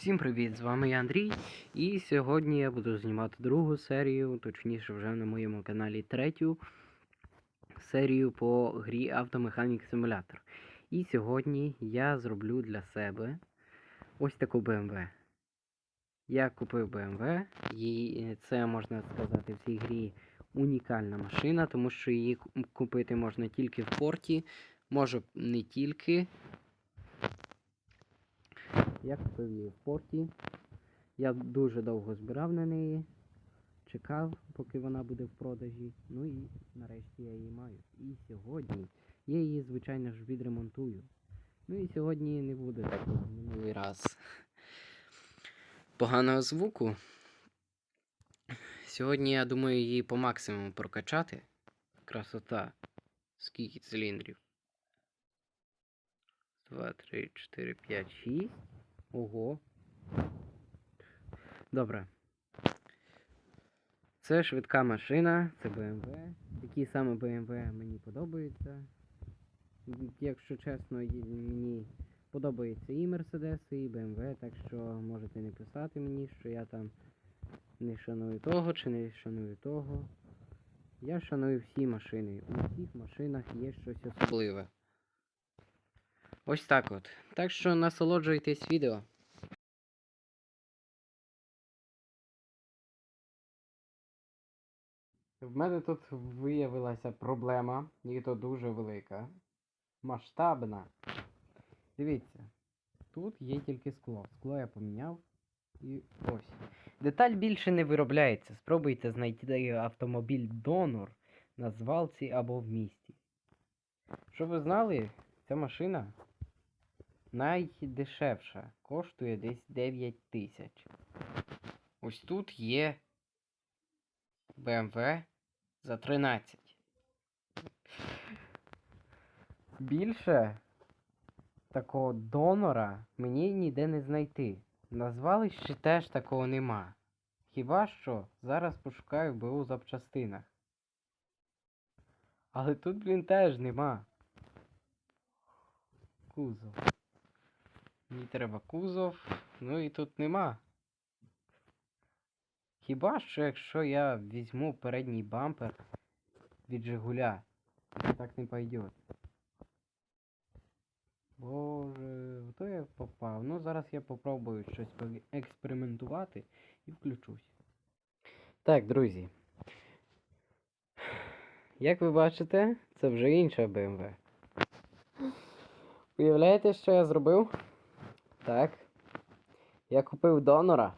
Всім привіт! З вами я Андрій. І сьогодні я буду знімати другу серію, точніше, вже на моєму каналі третю серію по грі Автомеханік Симулятор. І сьогодні я зроблю для себе ось таку BMW. Я купив BMW, і це можна сказати в цій грі унікальна машина, тому що її купити можна тільки в порті, може не тільки. Я купив її в порті. Я дуже довго збирав на неї, чекав, поки вона буде в продажі. Ну і нарешті я її маю. І сьогодні я її, звичайно ж, відремонтую. Ну і сьогодні не буде так, минулий раз. Поганого звуку. Сьогодні я думаю її по максимуму прокачати. Красота. Скільки циліндрів? 2, 3, 4, 5, 6. Ого. Добре. Це швидка машина, це BMW. Такі саме BMW мені подобаються. Якщо чесно, мені подобаються і Mercedes, і BMW, так що можете не писати мені, що я там не шаную того чи не шаную того. Я шаную всі машини. У всіх машинах є щось особливе. Ось так от. Так що насолоджуйтесь відео. В мене тут виявилася проблема, і то дуже велика. Масштабна. Дивіться, тут є тільки скло. Скло я поміняв. І ось. Деталь більше не виробляється. Спробуйте знайти автомобіль донор на звалці або в місті. Щоб ви знали, ця машина найдешевша. Коштує десь 9 тисяч. Ось тут є BMW за 13. Більше такого донора мені ніде не знайти. На звалищі теж такого нема. Хіба що зараз пошукаю в БУ запчастинах. Але тут, блін, теж нема. Кузов. Мені треба кузов, ну і тут нема. Хіба що якщо я візьму передній бампер від Жигуля, то так не пойдет. Боже, то я попав. Ну зараз я попробую щось експериментувати і включусь. Так, друзі. Як ви бачите, це вже інша BMW. Уявляєте, що я зробив? Так. Я купив донора.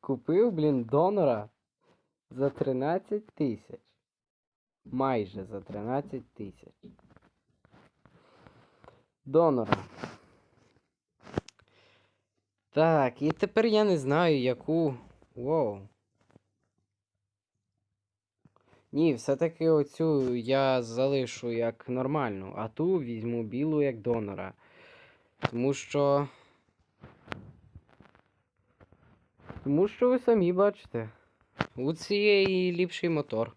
Купив, блін, донора за 13 тисяч. Майже за 13 тисяч. Донора. Так, і тепер я не знаю, яку. Воу. Ні, все-таки оцю я залишу як нормальну, а ту візьму білу як донора. Тому що. Тому що ви самі бачите. У цієї ліпший мотор.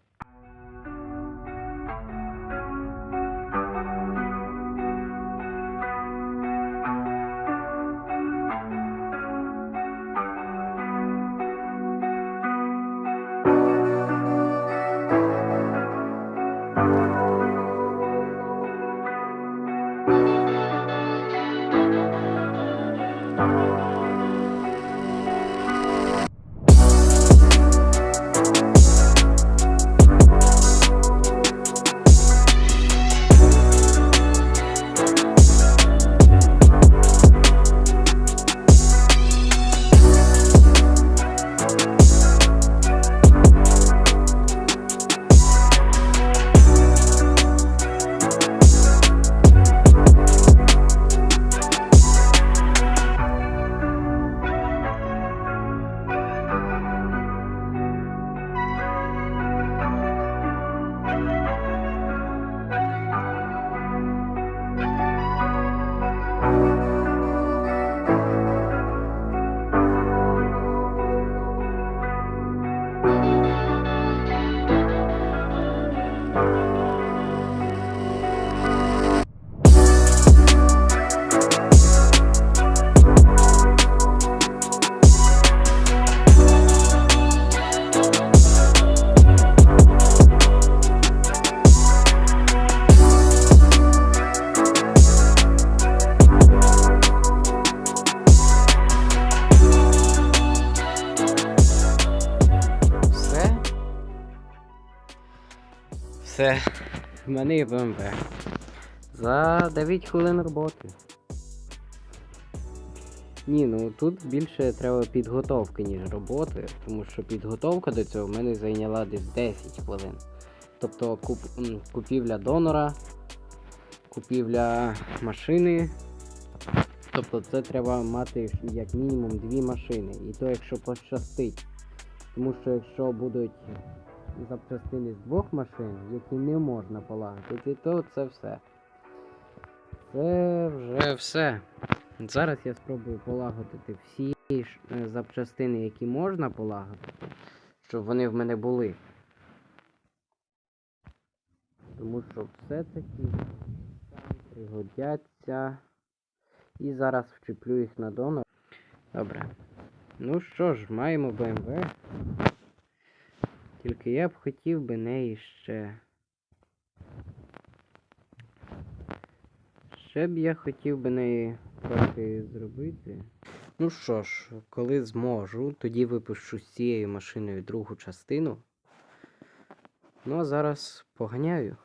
Це в мене є BMW. За 9 хвилин роботи. Ні, ну тут більше треба підготовки, ніж роботи, тому що підготовка до цього в мене зайняла десь 10 хвилин. Тобто куп, купівля донора, купівля машини. Тобто це треба мати як мінімум дві машини. І то якщо пощастить. Тому що якщо будуть запчастини з двох машин, які не можна полагодити, то це все. Це вже все. Зараз я спробую полагодити всі е, запчастини, які можна полагодити, щоб вони в мене були. Тому що все-таки пригодяться. І зараз вчеплю їх на донор. Добре. Ну що ж, маємо BMW. Тільки я б хотів би неї ще. Ще б я хотів би неї трохи зробити. Ну що ж, коли зможу, тоді випущу з цією машиною другу частину. Ну а зараз поганяю.